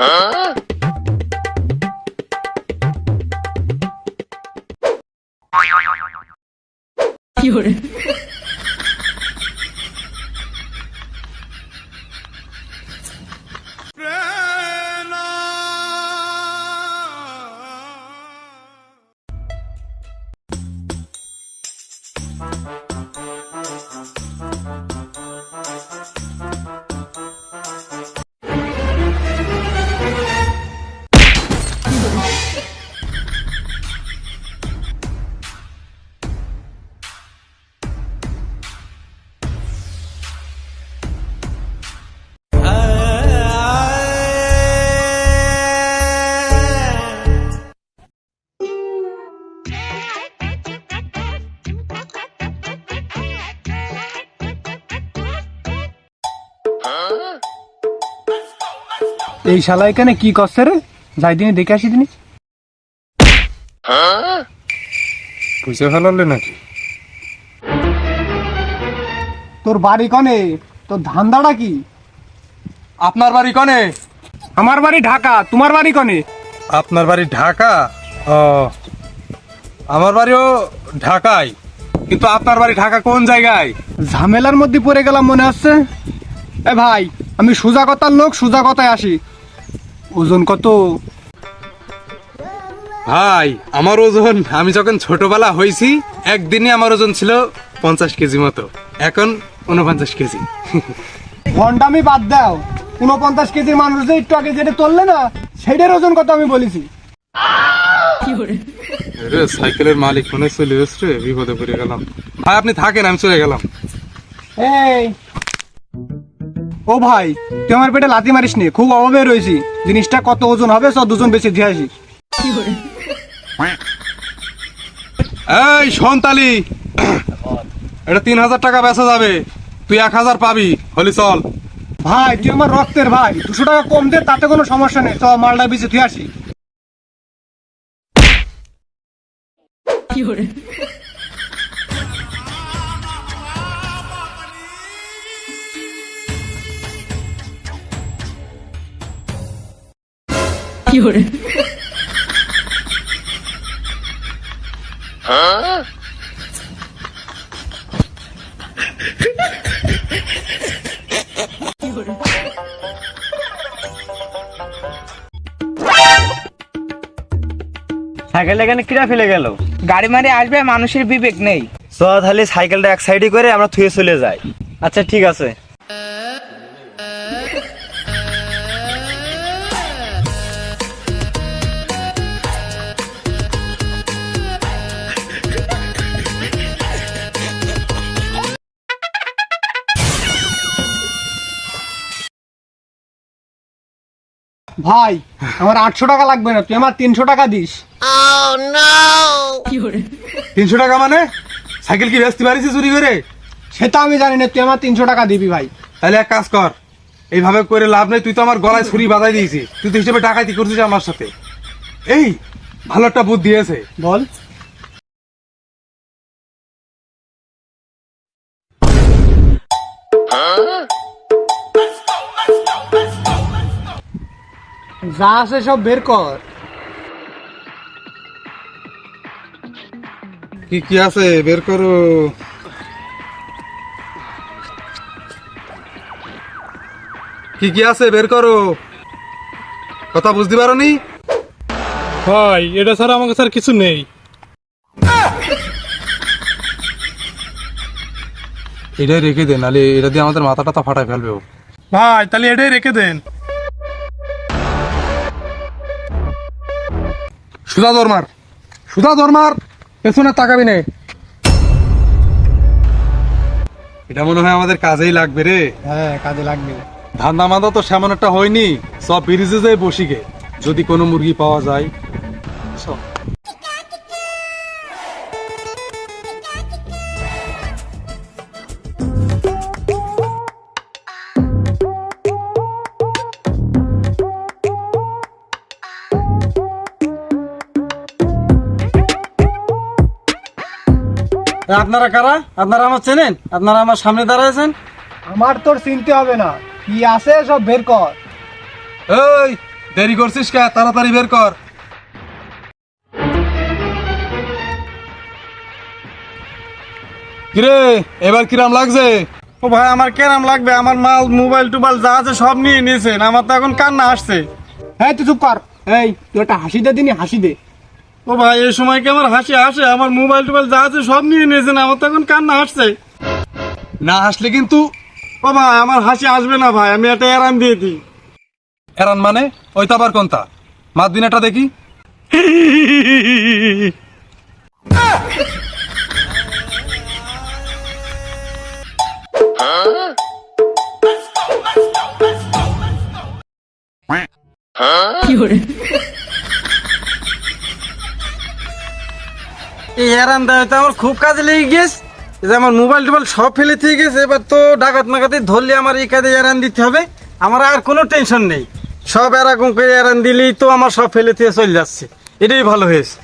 কি এই শালা এখানে কি করছে রে? যাই দিনে দেখে আসি দিনি। বুঝে ফেলালে নাকি? তোর বাড়ি কনে? তোর ধান্দাটা কি? আপনার বাড়ি কনে? আমার বাড়ি ঢাকা। তোমার বাড়ি কনে? আপনার বাড়ি ঢাকা? ও আমার বাড়িও ঢাকায় কিন্তু আপনার বাড়ি ঢাকা কোন জায়গায়? ঝামেলার মধ্যে পড়ে গেলাম মনে হচ্ছে। এ ভাই আমি সোজা কথার লোক সোজা কথায় আসি। ওজন কত? ভাই আমার ওজন আমি যখন ছোটবেলা হয়েছি একদিনে আমার ওজন ছিল পঞ্চাশ কেজি মতো। এখন উনপঞ্চাশ কেজি। ঘন্টামি বাদ দাও। উনপঞ্চাশ কেজির মানুষ যে একটু আগে যেটা তুললে না সেটার ওজন কত আমি বলেছি। রে সাইকেলের মালিক মনে চলে এসছে বিপদে পড়ে গেলাম। ভাই আপনি থাকেন আমি চলে গেলাম। এই ও ভাই, তুই আমার পেটে লাথি মারিস নি খুব অভাবে রয়েছি। জিনিসটা কত ওজন হবে সব দুজন বেশি দিয়ে আসি। এই, সন্তালি, এটা তিন হাজার টাকা বেচা যাবে, তুই এক হাজার পাবি, হলি চল। ভাই, তুই আমার রক্তের ভাই, দুশো টাকা কম দে, তাতে কোনো সমস্যা নেই সব মালটা বেশি তুই আসি। সাইকেলটা এখানে কিরা ফেলে গেল? গাড়ি মারি আসবে মানুষের বিবেক নেই। চ তাহলে সাইকেলটা এক সাইডে করে আমরা থুয়ে চলে যাই। আচ্ছা ঠিক আছে। ভাই আমার আটশো টাকা লাগবে না তুই আমার তিনশো টাকা দিস। তিনশো টাকা মানে? সাইকেল কি বেচতে পারিস চুরি করে? সেটা আমি জানি না তুই আমার তিনশো টাকা দিবি ভাই। তাহলে এক কাজ কর এইভাবে করে লাভ নেই তুই তো আমার গলায় ছুরি বাজাই দিয়েছিস। তুই তো হিসেবে ডাকাতি করছিস আমার সাথে। এই ভালো একটা বুদ্ধি আছে। বল। যা আছে সব বের কর। কি কি আছে? বের করো। কি কি আছে? বের করো। কথা বুঝতে পারো নি ভাই এটা ছাড়া আমার কাছে আর কিছু নেই। এটাই রেখে দেন নালে এটা দিয়ে আমাদের মাথাটা টাথা ফাটাই ফেলবে ভাই তাহলে এটাই রেখে দেন। সুধা দরমার। সুধা দরমার পেছনে তাকাবি নে। এটা মনে হয় আমাদের কাজেই লাগবে রে। হ্যাঁ কাজে লাগবে। ধান্দা মান্দা তো সেমন একটা হয়নি সব ব্রিজে যাই বসিকে যদি কোনো মুরগি পাওয়া যায়। সব। আপনারা কারা? আপনারা আমার চেনেন? আপনারা আমার সামনে দাঁড়াইছেন? আমার তোর চিনতে হবে না। কি আছে সব বের কর। এই দেরি করছিস কে? তাড়াতাড়ি বের কর। কিরে এবার কিরাম লাগছে? ও ভাই আমার কেরাম লাগবে। আমার মাল মোবাইল টোবাইল যা আছে সব নিয়ে নিয়েছেন। আমার তো এখন কান্না আসছে। হ্যাঁ তুই চুপ কর। এই তুই একটা হাসি দে দিনি হাসি দে। ও ভাই এই সময় কি আমার হাসি আসে? আমার মোবাইল টোবাইল যা আছে সব নিয়ে নিয়েছেন আমার তো এখন কান্না আসছে। না হাসলে কিন্তু ও ভাই আমার হাসি আসবে না ভাই আমি একটা এরান দিয়ে দিই। এরান মানে? ওই তো আবার কোনটা? মাত দিন একটা দেখি এই এরাম দেয় তো আমার খুব কাজে লেগে গেছে। যে আমার মোবাইল টোবাইল সব ফেলে থেকে গেছে, এবার তো ডাকাত মাকাতে ধরলে আমার এই কাজে এরান দিতে হবে। আমার আর কোনো টেনশন নেই। সব এরকম করে এরান দিলেই তো আমার সব ফেলে থেকে চলে যাচ্ছে। এটাই ভালো হয়েছে।